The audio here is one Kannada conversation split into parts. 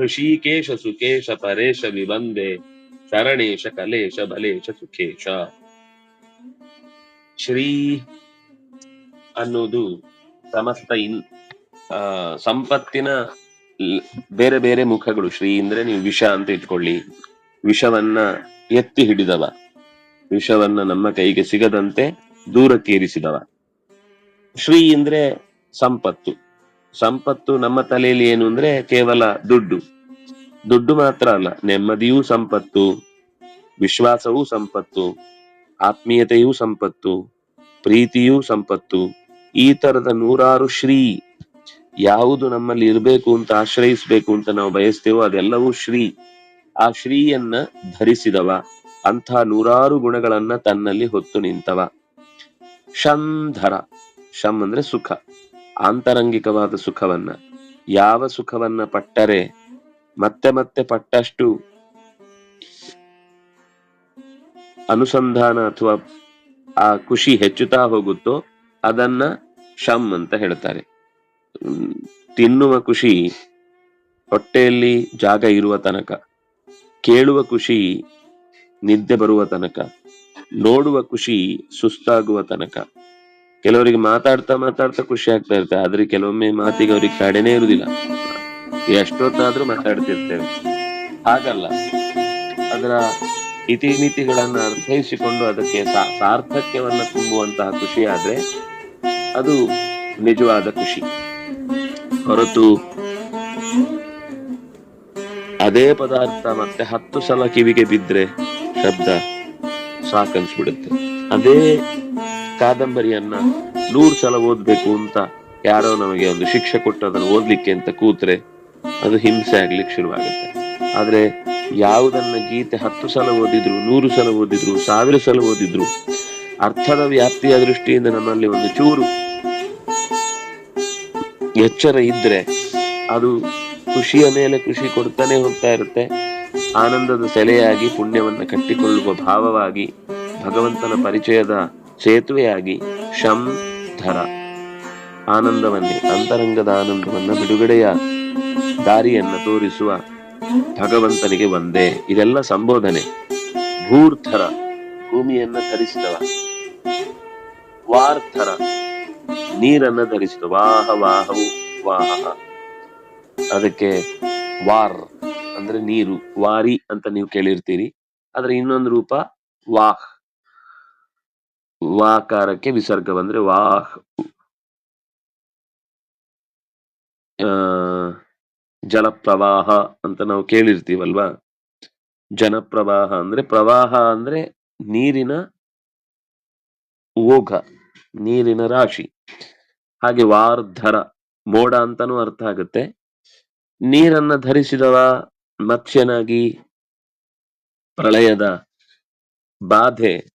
ಋಷಿಕೇಶ ಸುಕೇಶ ಪರೇಶ ವಿವಂದೆ ಶರಣೇಶ ಕಲೇಶ ಬಲೇಶ ಸುಖೇಶ ಶ್ರೀ ಅನ್ನೋದು ಸಮಸ್ತ ಇನ್ ಸಂಪತ್ತಿನ ಬೇರೆ ಬೇರೆ ಮುಖಗಳು. ಶ್ರೀ ಅಂದ್ರೆ ನೀವು ವಿಷ ಅಂತ ಇಟ್ಕೊಳ್ಳಿ. ವಿಷವನ್ನ ಎತ್ತಿ ಹಿಡಿದವ. ವಿಷವನ್ನ ನಮ್ಮ ಕೈಗೆ ಸಿಗದಂತೆ ದೂರಕ್ಕೇರಿಸಿದವ ಶ್ರೀ ಅಂದ್ರೆ ಸಂಪತ್ತು. ಸಂಪತ್ತು ನಮ್ಮ ತಲೆಯಲ್ಲಿ ಏನು ಅಂದ್ರೆ ಕೇವಲ ದುಡ್ಡು. ದುಡ್ಡು ಮಾತ್ರ ಅಲ್ಲ, ನೆಮ್ಮದಿಯೂ ಸಂಪತ್ತು, ವಿಶ್ವಾಸವೂ ಸಂಪತ್ತು, ಆತ್ಮೀಯತೆಯೂ ಸಂಪತ್ತು, ಪ್ರೀತಿಯೂ ಸಂಪತ್ತು. ಈ ತರದ ನೂರಾರು ಶ್ರೀ ಯಾವುದು ನಮ್ಮಲ್ಲಿ ಇರಬೇಕು ಅಂತ ಆಶ್ರಯಿಸಬೇಕು ಅಂತ ನಾವು ಬಯಸ್ತೇವೋ ಅದೆಲ್ಲವೂ ಶ್ರೀ. ಆ ಶ್ರೀಯನ್ನ ಧರಿಸಿದವ, ಅಂಥ ನೂರಾರು ಗುಣಗಳನ್ನ ತನ್ನಲ್ಲಿ ಹೊತ್ತು ನಿಂತವ. ಶಂಧರ ಶಂ ಅಂದ್ರೆ ಸುಖ. ಆಂತರಂಗಿಕವಾದ ಸುಖವನ್ನ. ಯಾವ ಸುಖವನ್ನ ಪಟ್ಟರೆ ಮತ್ತೆ ಮತ್ತೆ ಪಟ್ಟಷ್ಟು ಅನುಸಂಧಾನ ಅಥವಾ ಆ ಖುಷಿ ಹೆಚ್ಚುತ್ತಾ ಹೋಗುತ್ತೋ ಅದನ್ನ ಶಮ್ ಅಂತ ಹೇಳ್ತಾರೆ. ತಿನ್ನುವ ಖುಷಿ ಹೊಟ್ಟೆಯಲ್ಲಿ ಜಾಗ ಇರುವ ತನಕ, ಕೇಳುವ ಖುಷಿ ನಿದ್ದೆ ಬರುವ ತನಕ, ನೋಡುವ ಖುಷಿ ಸುಸ್ತಾಗುವ ತನಕ. ಕೆಲವರಿಗೆ ಮಾತಾಡ್ತಾ ಮಾತಾಡ್ತಾ ಖುಷಿ ಆಗ್ತಾ ಇರುತ್ತೆ, ಆದ್ರೆ ಕೆಲವೊಮ್ಮೆ ಮಾತಿಗೆ ಅವ್ರಿಗೆ ಕಡೆನೇ ಇರುವುದಿಲ್ಲ ಎಷ್ಟೊತ್ತಾದ್ರೂ ಮಾತಾಡ್ತಿರ್ತೇವೆ. ಹಾಗಲ್ಲ. ಅದರ ಇತಿಮಿತಿಗಳನ್ನ ಅರ್ಥೈಸಿಕೊಂಡು ಅದಕ್ಕೆ ಸಾರ್ಥಕ್ಯವನ್ನ ತುಂಬುವಂತಹ ಖುಷಿ ಆದ್ರೆ ಅದು ನಿಜವಾದ ಖುಷಿ. ಹೊರತು ಅದೇ ಪದಾರ್ಥ ಮತ್ತೆ ಹತ್ತು ಸಲ ಕಿವಿಗೆ ಬಿದ್ರೆ ಶಬ್ದ ಸಾಕನ್ಸ್ಬಿಡುತ್ತೆ. ಅದೇ ಕಾದಂಬರಿಯನ್ನ ನೂರು ಸಲ ಓದ್ಬೇಕು ಅಂತ ಯಾರೋ ನಮಗೆ ಒಂದು ಶಿಕ್ಷೆ ಕೊಟ್ಟು ಅದನ್ನು ಓದ್ಲಿಕ್ಕೆ ಅಂತ ಕೂತ್ರೆ ಅದು ಹಿಂಸೆ ಆಗ್ಲಿಕ್ಕೆ ಶುರುವಾಗುತ್ತೆ. ಆದ್ರೆ ಯಾವುದನ್ನ ಗೀತೆ ಹತ್ತು ಸಲ ಓದಿದ್ರು, ನೂರು ಸಲ ಓದಿದ್ರು, ಸಾವಿರ ಸಲ ಓದಿದ್ರು, ಅರ್ಥದ ವ್ಯಾಪ್ತಿಯ ದೃಷ್ಟಿಯಿಂದ ನಮ್ಮಲ್ಲಿ ಒಂದು ಚೂರು ಎಚ್ಚರ ಇದ್ರೆ ಅದು ಖುಷಿಯ ಮೇಲೆ ಖುಷಿ ಕೊಡ್ತಾನೆ ಹೋಗ್ತಾ ಇರುತ್ತೆ. ಆನಂದದ ಸೆಲೆಯಾಗಿ ಪುಣ್ಯವನ್ನ ಕಟ್ಟಿಕೊಳ್ಳುವ ಭಾವವಾಗಿ ಭಗವಂತನ ಪರಿಚಯದ ಸೇತುವೆಯಾಗಿ ಶಂ ಧರ. ಆನಂದವನ್ನೇ, ಅಂತರಂಗದ ಆನಂದವನ್ನ ಬಿಡುಗಡೆಯ ದಾರಿಯನ್ನ ತೋರಿಸುವ ಭಗವಂತನಿಗೆ ಒಂದೇ. ಇದೆಲ್ಲ ಸಂಬೋಧನೆ. ಭೂರ್ಥರ, ಭೂಮಿಯನ್ನ ಧರಿಸಿದವ. ವಾರ್ಥರ ನೀರನ್ನ ಧರಿಸಿದ ವಾಹ, ವಾಹವು, ವಾಹ. ಅದಕ್ಕೆ ವಾರ್ ಅಂದ್ರೆ ನೀರು, ವಾರಿ ಅಂತ ನೀವು ಕೇಳಿರ್ತೀರಿ. ಆದ್ರೆ ಇನ್ನೊಂದು ರೂಪ ವಾಹ್. ವಾಕಾರಕ್ಕೆ ವಿಸರ್ಗ ಬಂದ್ರೆ ವಾಹ್. ಜಲಪ್ರವಾಹ ಅಂತ ನಾವು ಕೇಳಿರ್ತೀವಲ್ವಾ? ಜನಪ್ರವಾಹ ಅಂದ್ರೆ ಪ್ರವಾಹ ಅಂದ್ರೆ ನೀರಿನ ಓಘ, ನೀರಿನ ರಾಶಿ. ಹಾಗೆ ವಾರ್ಧರ, ಮೋಡ ಅಂತಾನೂ ಅರ್ಥ ಆಗುತ್ತೆ. ನೀರನ್ನ ಧರಿಸಿದವ, ಮತ್ಸ್ಯನಾಗಿ ಪ್ರಳಯದ ಬಾಧೆ.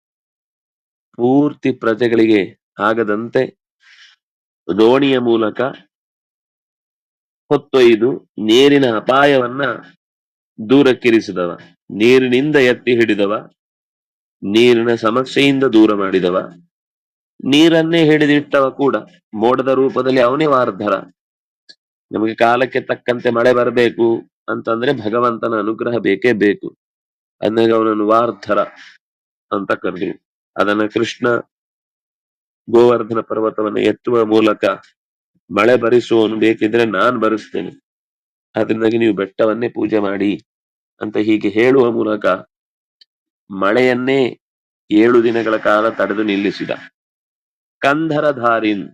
ಪೂರ್ತಿ ಪ್ರಜೆಗಳಿಗೆ ಆಗದಂತೆ ದೋಣಿಯ ಮೂಲಕ ಹೊತ್ತೊಯ್ದು ನೀರಿನ ಅಪಾಯವನ್ನ ದೂರಕ್ಕಿರಿಸಿದವ. ನೀರಿನಿಂದ ಎತ್ತಿ ಹಿಡಿದವ. ನೀರಿನ ಸಮಸ್ಯೆಯಿಂದ ದೂರ ಮಾಡಿದವ. ನೀರನ್ನೇ ಹಿಡಿದಿಟ್ಟವ ಕೂಡ ಮೋಡದ ರೂಪದಲ್ಲಿ ಅವನೇ ವಾರ್ಧರ. ನಮಗೆ ಕಾಲಕ್ಕೆ ತಕ್ಕಂತೆ ಮಳೆ ಬರಬೇಕು ಅಂತಂದ್ರೆ ಭಗವಂತನ ಅನುಗ್ರಹ ಬೇಕೇ ಬೇಕು. ಅಂದಾಗ ಅವನನ್ನು ವಾರ್ಧರ ಅಂತ ಕರೆದಿವಿ ಅದನ್ನ ಕೃಷ್ಣ ಗೋವರ್ಧನ ಪರ್ವತವನ್ನು ಎತ್ತುವ ಮೂಲಕ ಮಳೆ ಬರಿಸುವವನು ಬೇಕಿದ್ರೆ ನಾನ್ ಬರೆಸ್ತೇನೆ ಅದರಿಂದಾಗಿ ನೀವು ಬೆಟ್ಟವನ್ನೇ ಪೂಜೆ ಮಾಡಿ ಅಂತ ಹೀಗೆ ಹೇಳುವ ಮೂಲಕ ಮಳೆಯನ್ನೇ ಏಳು ದಿನಗಳ ಕಾಲ ತಡೆದು ನಿಲ್ಲಿಸಿದ. ಕಂಧರಧಾರಿನ್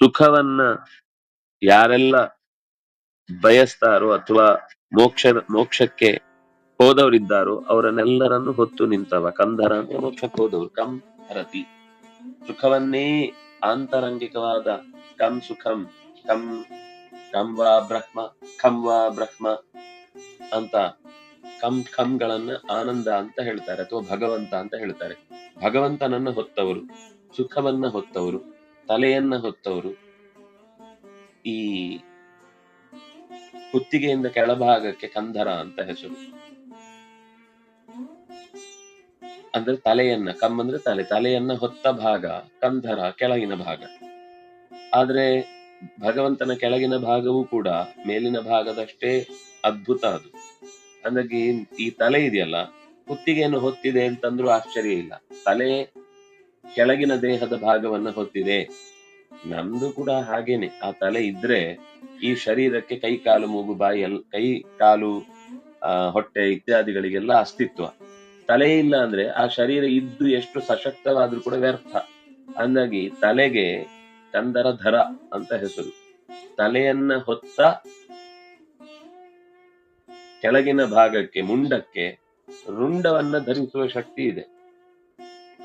ಸುಖವನ್ನ ಯಾರೆಲ್ಲ ಬಯಸ್ತಾರೋ ಅಥವಾ ಮೋಕ್ಷ ಮೋಕ್ಷಕ್ಕೆ ಹೋದವರಿದ್ದಾರೋ ಅವರನ್ನೆಲ್ಲರನ್ನು ಹೊತ್ತು ನಿಂತವ. ಕಂದರ ಅಂದ್ರೆ ಹೋದವರು ಕಂ ಹರತಿ. ಸುಖವನ್ನೇ ಆಂತರಂಗಿಕವಾದ ಕಂ ಸುಖಂ, ಕಂ ಕಂ ವಾ ಬ್ರಹ್ಮ ಖಂ ವಾ ಬ್ರಹ್ಮ ಅಂತ ಕಂ ಕಂಗಳನ್ನ ಆನಂದ ಅಂತ ಹೇಳ್ತಾರೆ ಅಥವಾ ಭಗವಂತ ಅಂತ ಹೇಳ್ತಾರೆ. ಭಗವಂತನನ್ನ ಹೊತ್ತವರು, ಸುಖವನ್ನ ಹೊತ್ತವರು, ತಲೆಯನ್ನ ಹೊತ್ತವರು ಈ ಕುತ್ತಿಗೆಯಿಂದ ಕೆಳಭಾಗಕ್ಕೆ ಕಂಧರ ಅಂತ ಹೆಸರು. ಅಂದ್ರೆ ತಲೆಯನ್ನ, ಕಮ್ ಅಂದ್ರೆ ತಲೆ, ತಲೆಯನ್ನ ಹೊತ್ತ ಭಾಗ ಕಂಧರ ಕೆಳಗಿನ ಭಾಗ. ಆದ್ರೆ ಭಗವಂತನ ಕೆಳಗಿನ ಭಾಗವೂ ಕೂಡ ಮೇಲಿನ ಭಾಗದಷ್ಟೇ ಅದ್ಭುತ ಅದು. ಹಾಗಾಗಿ ಈ ತಲೆ ಇದೆಯಲ್ಲ, ಕುತ್ತಿಗೆಯನ್ನು ಹೊತ್ತಿದೆ ಅಂತಂದ್ರೂ ಆಶ್ಚರ್ಯ ಇಲ್ಲ. ತಲೆ ಕೆಳಗಿನ ದೇಹದ ಭಾಗವನ್ನ ಹೊತ್ತಿದೆ. ನಮ್ದು ಕೂಡ ಹಾಗೇನೆ. ಆ ತಲೆ ಇದ್ರೆ ಈ ಶರೀರಕ್ಕೆ ಕೈ ಕಾಲು ಮೂಗು ಬಾಯಿ ಎಲ್ ಕೈ, ಕಾಲು ಹೊಟ್ಟೆ ಇತ್ಯಾದಿಗಳಿಗೆಲ್ಲ ಅಸ್ತಿತ್ವ. ತಲೆ ಇಲ್ಲ ಅಂದ್ರೆ ಆ ಶರೀರ ಇದ್ದು ಎಷ್ಟು ಸಶಕ್ತವಾದ್ರೂ ಕೂಡ ವ್ಯರ್ಥ. ಅಂದಾಗಿ ತಲೆಗೆ ಚಂದರ ಧರ ಅಂತ ಹೆಸರು. ತಲೆಯನ್ನ ಹೊತ್ತ ಕೆಳಗಿನ ಭಾಗಕ್ಕೆ, ಮುಂಡಕ್ಕೆ ರುಂಡವನ್ನ ಧರಿಸುವ ಶಕ್ತಿ ಇದೆ.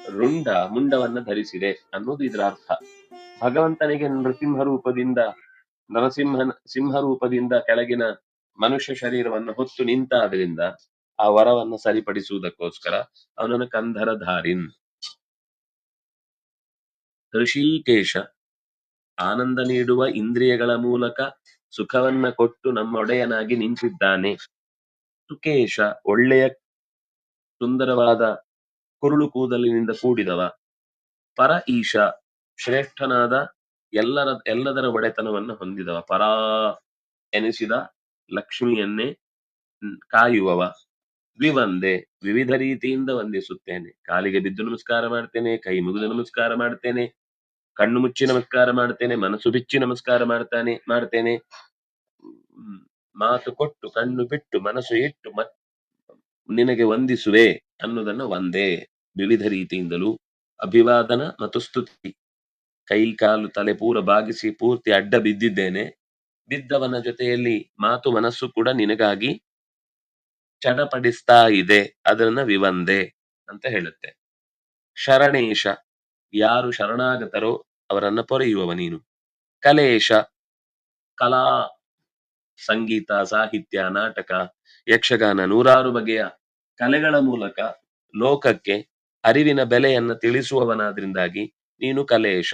ರುಂಡ ಮುಂಡವನ್ನ ಧರಿಸಿದೆ ಅನ್ನೋದು ಇದರ ಅರ್ಥ. ಭಗವಂತನಿಗೆ ನೃಸಿಂಹ ರೂಪದಿಂದ, ನರಸಿಂಹನ, ಸಿಂಹ ರೂಪದಿಂದ ಕೆಳಗಿನ ಮನುಷ್ಯ ಶರೀರವನ್ನು ಹೊತ್ತು ನಿಂತಾದ್ರಿಂದ ಆ ವರವನ್ನು ಸರಿಪಡಿಸುವುದಕ್ಕೋಸ್ಕರ ಅವನನ್ನು ಕಂಧರ ಧಾರಿನ್ ಋಷಿಕೇಶ ಆನಂದ ನೀಡುವ ಇಂದ್ರಿಯಗಳ ಮೂಲಕ ಸುಖವನ್ನ ಕೊಟ್ಟು ನಮ್ಮೊಡೆಯನಾಗಿ ನಿಂತಿದ್ದಾನೆ. ಸುಕೇಶ ಒಳ್ಳೆಯ ಸುಂದರವಾದ ಕುರುಳು ಕೂದಲಿನಿಂದ ಕೂಡಿದವ. ಪರ ಈಶ ಶ್ರೇಷ್ಠನಾದ ಎಲ್ಲರ, ಎಲ್ಲದರ ಒಡೆತನವನ್ನು ಹೊಂದಿದವ. ಪರಾ ಎನಿಸಿದ ಲಕ್ಷ್ಮಿಯನ್ನೇ ಕಾಯುವವ. ದ್ವಿವಂದೆ, ವಿವಿಧ ರೀತಿಯಿಂದ ವಂದಿಸುತ್ತೇನೆ. ಕಾಲಿಗೆ ಬಿದ್ದು ನಮಸ್ಕಾರ ಮಾಡ್ತೇನೆ, ಕೈ ಮುಗಿದು ನಮಸ್ಕಾರ ಮಾಡ್ತೇನೆ, ಕಣ್ಣು ಮುಚ್ಚಿ ನಮಸ್ಕಾರ ಮಾಡ್ತೇನೆ, ಮನಸ್ಸು ಬಿಚ್ಚಿ ನಮಸ್ಕಾರ ಮಾಡ್ತಾನೆ, ಮಾಡ್ತೇನೆ. ಮಾತು ಕೊಟ್ಟು, ಕಣ್ಣು ಬಿಟ್ಟು, ಮನಸ್ಸು ಇಟ್ಟು ಮತ್ ನಿನಗೆ ವಂದಿಸುವೆ ಅನ್ನೋದನ್ನ ಒಂದೇ ವಿವಿಧ ರೀತಿಯಿಂದಲೂ ಅಭಿವಾದನ ಮತ್ತು ಸ್ತುತಿ. ಕೈ, ಕಾಲು, ತಲೆ ಪೂರ ಬಾಗಿಸಿ, ಪೂರ್ತಿ ಅಡ್ಡ ಬಿದ್ದಿದ್ದೇನೆ. ಬಿದ್ದವನ ಜೊತೆಯಲ್ಲಿ ಮಾತು ಮನಸ್ಸು ಕೂಡ ನಿನಗಾಗಿ ಚಡಪಡಿಸ್ತಾ ಇದೆ, ಅದನ್ನ ವಿವಂದೆ ಅಂತ ಹೇಳುತ್ತೆ. ಶರಣೇಶ, ಯಾರು ಶರಣಾಗತರೋ ಅವರನ್ನ ಪೊರೆಯುವವ ನೀನು. ಕಲೇಶ, ಕಲಾ, ಸಂಗೀತ, ಸಾಹಿತ್ಯ, ನಾಟಕ, ಯಕ್ಷಗಾನ, ನೂರಾರು ಬಗೆಯ ಕಲೆಗಳ ಮೂಲಕ ಲೋಕಕ್ಕೆ ಅರಿವಿನ ಬೆಲೆಯನ್ನ ತಿಳಿಸುವವನಾದ್ರಿಂದಾಗಿ ನೀನು ಕಲೇಶ.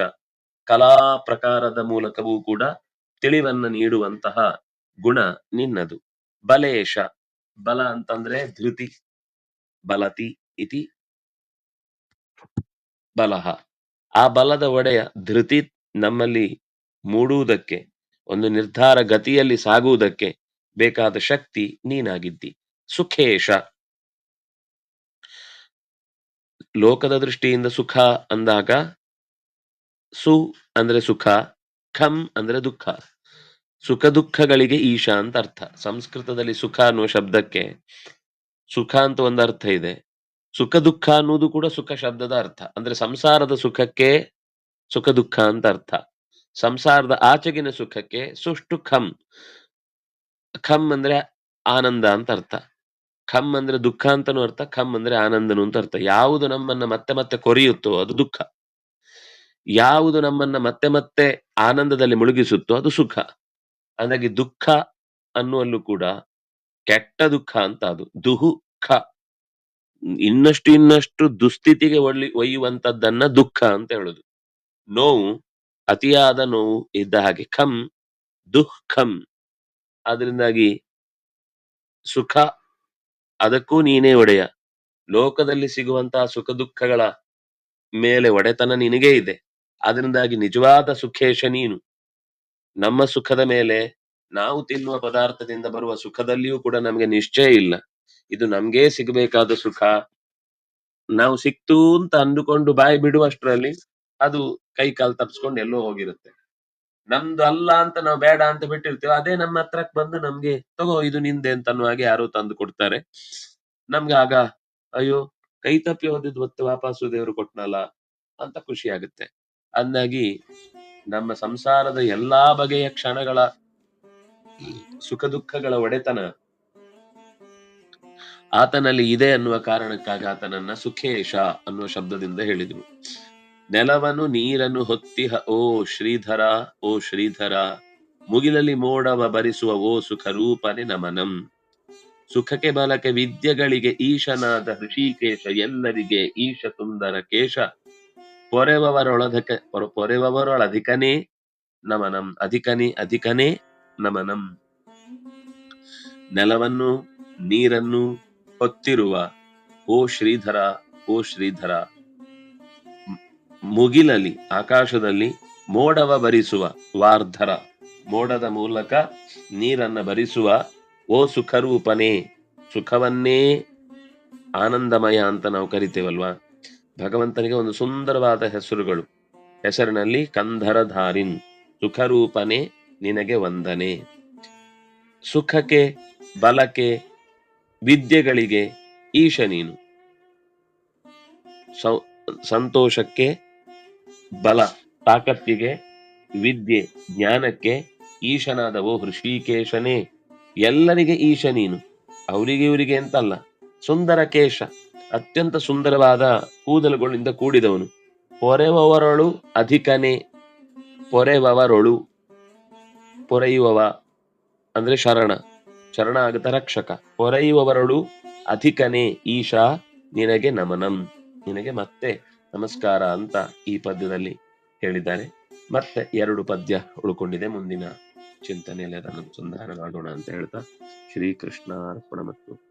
ಕಲಾ ಪ್ರಕಾರದ ಮೂಲಕವೂ ಕೂಡ ತಿಳಿವನ್ನ ನೀಡುವಂತಹ ಗುಣ ನಿನ್ನದು. ಬಲೇಶ ಬಲ ಅಂತಂದ್ರೆ ಧೃತಿ, ಬಲತಿ ಇತಿ ಬಲಹ. ಆ ಬಲದ ಒಡೆಯ ಧೃತಿ ನಮ್ಮಲ್ಲಿ ಮೂಡುವುದಕ್ಕೆ, ಒಂದು ನಿರ್ಧಾರ ಗತಿಯಲ್ಲಿ ಸಾಗುವುದಕ್ಕೆ ಬೇಕಾದ ಶಕ್ತಿ ನೀನಾಗಿದ್ದಿ. ಸುಖೇಶ. ಲೋಕದ ದೃಷ್ಟಿಯಿಂದ ಸುಖ ಅಂದಾಗ, ಸು ಅಂದ್ರೆ ಸುಖ, ಖಂ ಅಂದ್ರೆ ದುಃಖ. ಸುಖ ದುಃಖಗಳಿಗೆ ಈಶಾ ಅಂತ ಅರ್ಥ. ಸಂಸ್ಕೃತದಲ್ಲಿ ಸುಖ ಅನ್ನುವ ಶಬ್ದಕ್ಕೆ ಸುಖ ಅಂತ ಒಂದು ಅರ್ಥ ಇದೆ. ಸುಖ ದುಃಖ ಅನ್ನೋದು ಕೂಡ ಸುಖ ಶಬ್ದದ ಅರ್ಥ. ಅಂದ್ರೆ ಸಂಸಾರದ ಸುಖಕ್ಕೆ ಸುಖ ದುಃಖ ಅಂತ ಅರ್ಥ. ಸಂಸಾರದ ಆಚೆಗಿನ ಸುಖಕ್ಕೆ ಸುಷ್ಟು ಖಂ. ಖಂ ಅಂದ್ರೆ ಆನಂದ ಅಂತ ಅರ್ಥ. ಖಂ ಅಂದ್ರೆ ದುಃಖ ಅಂತನೂ ಅರ್ಥ, ಖಂ ಅಂದ್ರೆ ಆನಂದನು ಅಂತ ಅರ್ಥ. ಯಾವುದು ನಮ್ಮನ್ನ ಮತ್ತೆ ಮತ್ತೆ ಕೊರೆಯುತ್ತೋ ಅದು ದುಃಖ. ಯಾವುದು ನಮ್ಮನ್ನ ಮತ್ತೆ ಮತ್ತೆ ಆನಂದದಲ್ಲಿ ಮುಳುಗಿಸುತ್ತೋ ಅದು ಸುಖ. ಹಾಗಾಗಿ ದುಃಖ ಅನ್ನುವಲ್ಲೂ ಕೂಡ ಕೆಟ್ಟ ದುಃಖ ಅಂತ ಅದು. ದುಃಖ. ಇನ್ನಷ್ಟು ಇನ್ನಷ್ಟು ದುಸ್ಥಿತಿಗೆ ಒಳ್ಳಿ ಒಯ್ಯುವಂತದ್ದನ್ನ ದುಃಖ ಅಂತ ಹೇಳುದು. ನೋವು, ಅತಿಯಾದ ನೋವು ಇದ್ದ ಹಾಗೆ. ಖಂ, ದುಃಖಂ. ಅದರಿಂದಾಗಿ ಸುಖ, ಅದಕ್ಕೂ ನೀನೇ ಒಡೆಯ. ಲೋಕದಲ್ಲಿ ಸಿಗುವಂತಹ ಸುಖ ದುಃಖಗಳ ಮೇಲೆ ಒಡೆತನ ನಿನಗೇ ಇದೆ. ಅದರಿಂದಾಗಿ ನಿಜವಾದ ಸುಖೇಶ ನೀನು. ನಮ್ಮ ಸುಖದ ಮೇಲೆ ನಾವು ತಿನ್ನುವ ಪದಾರ್ಥದಿಂದ ಬರುವ ಸುಖದಲ್ಲಿಯೂ ಕೂಡ ನಮಗೆ ನಿಶ್ಚಯ ಇಲ್ಲ. ಇದು ನಮ್ಗೆ ಸಿಗಬೇಕಾದ ಸುಖ. ನಾವು ಸಿಕ್ತು ಅಂತ ಅಂದುಕೊಂಡು ಬಾಯಿ ಬಿಡುವಷ್ಟರಲ್ಲಿ ಅದು ಕೈ ಕಾಲು ತಪ್ಸ್ಕೊಂಡು ಎಲ್ಲೋ ಹೋಗಿರುತ್ತೆ. ನಮ್ದು ಅಲ್ಲ ಅಂತ ನಾವು ಬೇಡ ಅಂತ ಬಿಟ್ಟಿರ್ತೀವಿ ಅದೇ ನಮ್ಮ ಹತ್ರಕ್ ಬಂದು ನಮ್ಗೆ ತಗೋ ಇದು ನಿಂದೆ ಅಂತ ಅನ್ನೋ ಹಾಗೆ ಯಾರೋ ತಂದು ಕೊಡ್ತಾರೆ. ನಮ್ಗೆ ಆಗ ಅಯ್ಯೋ ಕೈ ತಪ್ಪಿ ಹೋದಿದ್ ಮತ್ತೆ ವಾಪಸ್ಸು ದೇವರು ಕೊಟ್ನಲ್ಲ ಅಂತ ಖುಷಿ ಆಗುತ್ತೆ. ಅಂದಾಗಿ ನಮ್ಮ ಸಂಸಾರದ ಎಲ್ಲಾ ಬಗೆಯ ಕ್ಷಣಗಳ ಸುಖ ದುಃಖಗಳ ಒಡೆತನ ಆತನಲ್ಲಿ ಇದೆ ಅನ್ನುವ ಕಾರಣಕ್ಕಾಗಿ ಆತನನ್ನ ಸುಖೇಶ ಅನ್ನುವ ಶಬ್ದದಿಂದ ಹೇಳಿದ್ರು ನೆಲವನು ನೀರನ್ನು ಹೊತ್ತಿಹ ಓ ಶ್ರೀಧರ ಓ ಶ್ರೀಧರ, ಮುಗಿಲಲ್ಲಿ ಮೋಡವ ಬರಿಸುವ ಓ ಸುಖ ರೂಪನೆ ನಮನಂ. ಸುಖಕ್ಕೆ ಬಲಕ್ಕೆ ವಿದ್ಯೆಗಳಿಗೆ ಈಶನಾದ ಋಷಿಕೇಶ, ಎಲ್ಲರಿಗೆ ಈಶ ಸುಂದರ ಕೇಶ ಪೊರೆವವರೊಳದಕ ಪೊರೆವರೊಳಧಿಕನೇ ನಮನಂ. ಅಧಿಕನೇ ಅಧಿಕನೇ ನಮನಂ. ನೆಲವನ್ನು, ನೀರನ್ನು ಹೊತ್ತಿರುವ ಓ ಶ್ರೀಧರ ಓ ಶ್ರೀಧರ ಮುಗಿಲಲಿ ಮುಗಿಲಲ್ಲಿ ಆಕಾಶದಲ್ಲಿ ಮೋಡವ ಭರಿಸುವ ವಾರ್ಧರ. ಮೋಡದ ಮೂಲಕ ನೀರನ್ನ ಭರಿಸುವ ಓ ಸುಖರೂಪನೇ. ಸುಖವನ್ನೇ ಆನಂದಮಯ ಅಂತ ನಾವು ಕರಿತೇವಲ್ವಾ? ಭಗವಂತನಿಗೆ ಒಂದು ಸುಂದರವಾದ ಹೆಸರುಗಳು. ಹೆಸರಿನಲ್ಲಿ ಕಂಧರಧಾರಿನ್, ಸುಖರೂಪನೆ ನಿನಗೆ ವಂದನೆ. ಸುಖಕ್ಕೆ, ಬಲಕ್ಕೆ, ವಿದ್ಯೆಗಳಿಗೆ ಈಶ ನೀನು. ಸಂತೋಷಕ್ಕೆ ಬಲ, ತಾಕತ್ತಿಗೆ ವಿದ್ಯೆ, ಜ್ಞಾನಕ್ಕೆ ಈಶನಾದವೋ ಹೃಷಿಕೇಶನೇ. ಎಲ್ಲರಿಗೆ ಈಶ ನೀನು. ಅವರಿಗೆ ಇವರಿಗೆ ಅಂತಲ್ಲ ಸುಂದರ ಕೇಶ. ಅತ್ಯಂತ ಸುಂದರವಾದ ಕೂದಲುಗಳಿಂದ ಕೂಡಿದವನು. ಪೊರೆವವರಳು ಅಧಿಕನೇ ಪೊರೆವವರೊಳು ಪೊರೆಯುವವ, ಅಂದ್ರೆ ಶರಣ. ಶರಣ ಆಗತ ರಕ್ಷಕ. ಪೊರೆಯುವವರಳು ಅಧಿಕನೇ, ಈಶಾ, ನಿನಗೆ ನಮನಂ. ನಿನಗೆ ಮತ್ತೆ ನಮಸ್ಕಾರ ಅಂತ ಈ ಪದ್ಯದಲ್ಲಿ ಹೇಳಿದ್ದಾರೆ. ಮತ್ತೆ ಎರಡು ಪದ್ಯ ಉಳ್ಕೊಂಡಿದೆ. ಮುಂದಿನ ಚಿಂತನೆಯಲ್ಲಿ ಅದನ್ನು ಸಂಧಾನ ಮಾಡೋಣ ಅಂತ ಹೇಳ್ತಾ ಶ್ರೀಕೃಷ್ಣ ಅರ್ಪಣ ಮತ್ತು